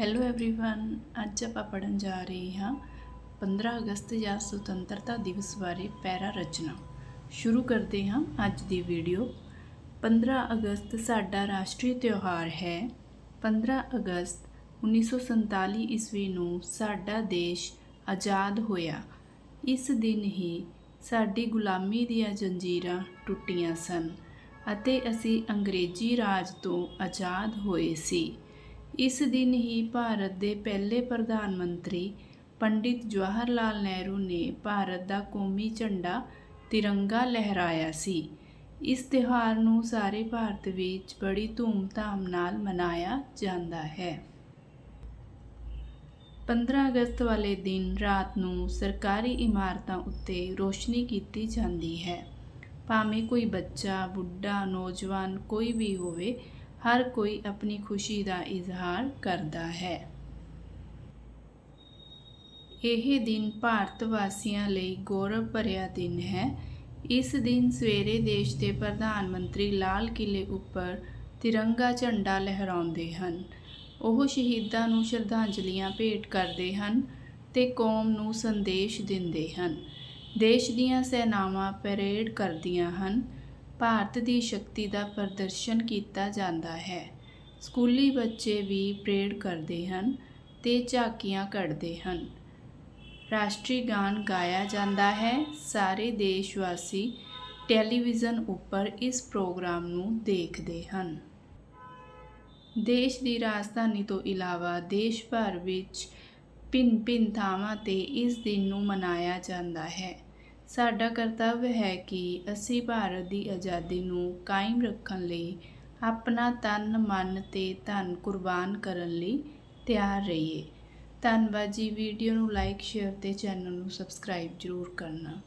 Hello everyone ਅੱਜ ਆਪਾਂ ਪੜਨ ਜਾ ਰਹੇ ਹਾਂ 15 ਅਗਸਤ ਜਾਂ ਸੁਤੰਤਰਤਾ ਦਿਵਸ ਬਾਰੇ ਪੈਰਾ ਰਚਨਾ ਸ਼ੁਰੂ ਕਰਦੇ ਹਾਂ ਅੱਜ ਦੀ ਵੀਡੀਓ 15 ਅਗਸਤ ਸਾਡਾ ਰਾਸ਼ਟਰੀ ਤਿਉਹਾਰ ਹੈ 15 ਅਗਸਤ 1947 ਈਸਵੀ ਨੂੰ ਸਾਡਾ ਦੇਸ਼ ਆਜ਼ਾਦ ਹੋਇਆ ਇਸ ਦਿਨ ਹੀ ਸਾਡੀ ਗੁਲਾਮੀ ਦੀਆਂ ਜੰਜੀਰਾਂ ਟੁੱਟੀਆਂ ਸਨ ਅਤੇ ਅਸੀਂ ਅੰਗਰੇਜ਼ੀ ਰਾਜ ਤੋਂ ਆਜ਼ਾਦ ਹੋਏ ਸੀ ਇਸ ਦਿਨ ਹੀ ਭਾਰਤ ਦੇ ਪਹਿਲੇ ਪ੍ਰਧਾਨ ਮੰਤਰੀ ਪੰਡਿਤ ਜਵਾਹਰ ਲਾਲ ਨਹਿਰੂ ਨੇ ਭਾਰਤ ਦਾ ਕੌਮੀ ਝੰਡਾ ਤਿਰੰਗਾ ਲਹਿਰਾਇਆ ਸੀ। ਇਸ ਤਿਉਹਾਰ ਨੂੰ ਸਾਰੇ ਭਾਰਤ ਵਿੱਚ ਬੜੀ ਧੂਮ-ਧਾਮ ਨਾਲ ਮਨਾਇਆ ਜਾਂਦਾ ਹੈ। 15 ਅਗਸਤ ਵਾਲੇ ਦਿਨ ਰਾਤ ਨੂੰ ਸਰਕਾਰੀ ਇਮਾਰਤਾਂ ਉੱਤੇ ਰੋਸ਼ਨੀ ਕੀਤੀ ਜਾਂਦੀ ਹੈ। ਭਾਵੇਂ ਕੋਈ ਬੱਚਾ, ਬੁੱਢਾ, ਨੌਜਵਾਨ ਕੋਈ ਵੀ ਹੋਵੇ ਹਰ ਕੋਈ ਆਪਣੀ ਖੁਸ਼ੀ ਦਾ ਇਜ਼ਹਾਰ ਕਰਦਾ ਹੈ। ਇਹ ਦਿਨ ਭਾਰਤ ਵਾਸੀਆਂ ਲਈ ਗੌਰਵ ਭਰਿਆ ਦਿਨ ਹੈ। ਇਸ ਦਿਨ ਸਵੇਰੇ ਦੇਸ਼ ਦੇ ਪ੍ਰਧਾਨ ਮੰਤਰੀ ਲਾਲ ਕਿਲੇ ਉੱਪਰ ਤਿਰੰਗਾ ਝੰਡਾ ਲਹਿਰਾਉਂਦੇ ਹਨ। ਉਹ ਸ਼ਹੀਦਾਂ ਨੂੰ ਸ਼ਰਧਾਂਜਲੀਆਂ ਭੇਟ ਕਰਦੇ ਹਨ ਤੇ ਕੌਮ ਨੂੰ ਸੰਦੇਸ਼ ਦਿੰਦੇ ਹਨ। ਦੇਸ਼ ਦੀਆਂ ਸੈਨਾਵਾਂ ਪਰੇਡ ਕਰਦੀਆਂ ਹਨ। ਭਾਰਤ ਦੀ ਸ਼ਕਤੀ ਦਾ ਪ੍ਰਦਰਸ਼ਨ ਕੀਤਾ ਜਾਂਦਾ ਹੈ। ਸਕੂਲੀ ਬੱਚੇ ਵੀ ਪ੍ਰੇਡ ਕਰਦੇ ਹਨ ਤੇ ਝਾਕੀਆਂ ਕੱਢਦੇ ਹਨ। ਰਾਸ਼ਟਰੀ ਗਾਨ ਗਾਇਆ ਜਾਂਦਾ ਹੈ। ਸਾਰੇ ਦੇਸ਼ ਵਾਸੀ ਟੈਲੀਵਿਜ਼ਨ ਉੱਪਰ ਇਸ ਪ੍ਰੋਗਰਾਮ ਨੂੰ ਦੇਖਦੇ ਹਨ। ਦੇਸ਼ ਦੀ ਰਾਜਧਾਨੀ ਤੋਂ ਇਲਾਵਾ ਦੇਸ਼ ਭਰ ਵਿੱਚ ਭਿੰਨ-ਭਿੰਨ ਥਾਵਾਂ ਤੇ ਇਸ ਦਿਨ ਨੂੰ ਮਨਾਇਆ ਜਾਂਦਾ ਹੈ। ਸਾਡਾ ਕਰਤੱਵ ਹੈ ਕਿ ਅਸੀਂ ਭਾਰਤ ਦੀ ਆਜ਼ਾਦੀ ਨੂੰ ਕਾਇਮ ਰੱਖਣ ਲਈ ਆਪਣਾ ਤਨ, ਮਨ ਤੇ ਧਨ ਕੁਰਬਾਨ ਕਰਨ ਲਈ ਤਿਆਰ ਰਹੀਏ। ਧੰਨਵਾਦ ਜੀ। ਵੀਡੀਓ ਨੂੰ ਲਾਈਕ, ਸ਼ੇਅਰ ਤੇ ਚੈਨਲ ਨੂੰ ਸਬਸਕ੍ਰਾਈਬ ਜ਼ਰੂਰ ਕਰਨਾ।